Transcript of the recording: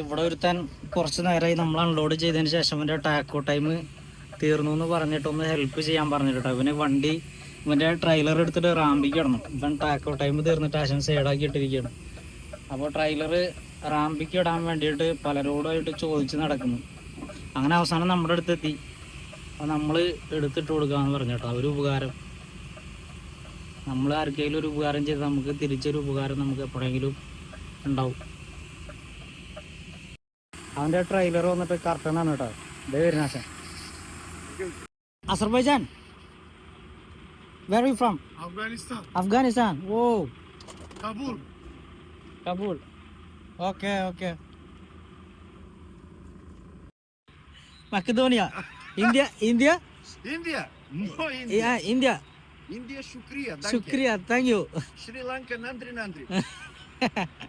ഇവിടെ ഒരുത്താൻ കുറച്ച് നേരമായി നമ്മൾ അൺലോഡ് ചെയ്തതിന് ശേഷം അവന്റെ ടാക്കോ ടൈം തീർന്നു എന്ന് പറഞ്ഞിട്ട് ഒന്ന് ഹെൽപ്പ് ചെയ്യാൻ പറഞ്ഞിട്ടോ ഇവന് വണ്ടി ഇവന്റെ ട്രെയിലർ എടുത്തിട്ട് റാമ്പിക്ക് ഇടണം ഇവൻ ടാക്കോ ടൈം തീർന്നിട്ട് ആശം സൈഡാക്കി ഇട്ടിരിക്കുകയാണ്. അപ്പോൾ ട്രെയിലർ റാമ്പിക്ക് ഇടാൻ വേണ്ടിയിട്ട് പലരോടായിട്ട് ചോദിച്ച് നടക്കുന്നു. അങ്ങനെ അവസാനം നമ്മുടെ അടുത്ത് എത്തി. അപ്പോൾ നമ്മൾ എടുത്തിട്ട് കൊടുക്കാമെന്ന് പറഞ്ഞു കേട്ടോ ഒരു ഉപകാരം. നമ്മൾ ആർക്കെങ്കിലും ഒരു ഉപകാരം ചെയ്ത് നമുക്ക് തിരിച്ചൊരു ഉപകാരം നമുക്ക് എപ്പോഴെങ്കിലും ഉണ്ടാവും. അവന്റെ ട്രെയിലർ വന്നിട്ട് കർട്ടൺ ആണ് കേട്ടോ ഇതേ വരുന്ന Azerbaijan. Where you from Afghanistan. Afghanistan. Oh. Kabul Kabul okay okay. Macedonia. India India? India. India. India. ശുക്രിയ. ശുക്രിയ താങ്ക് യു ശ്രീലങ്ക നന്ദി. Nandri.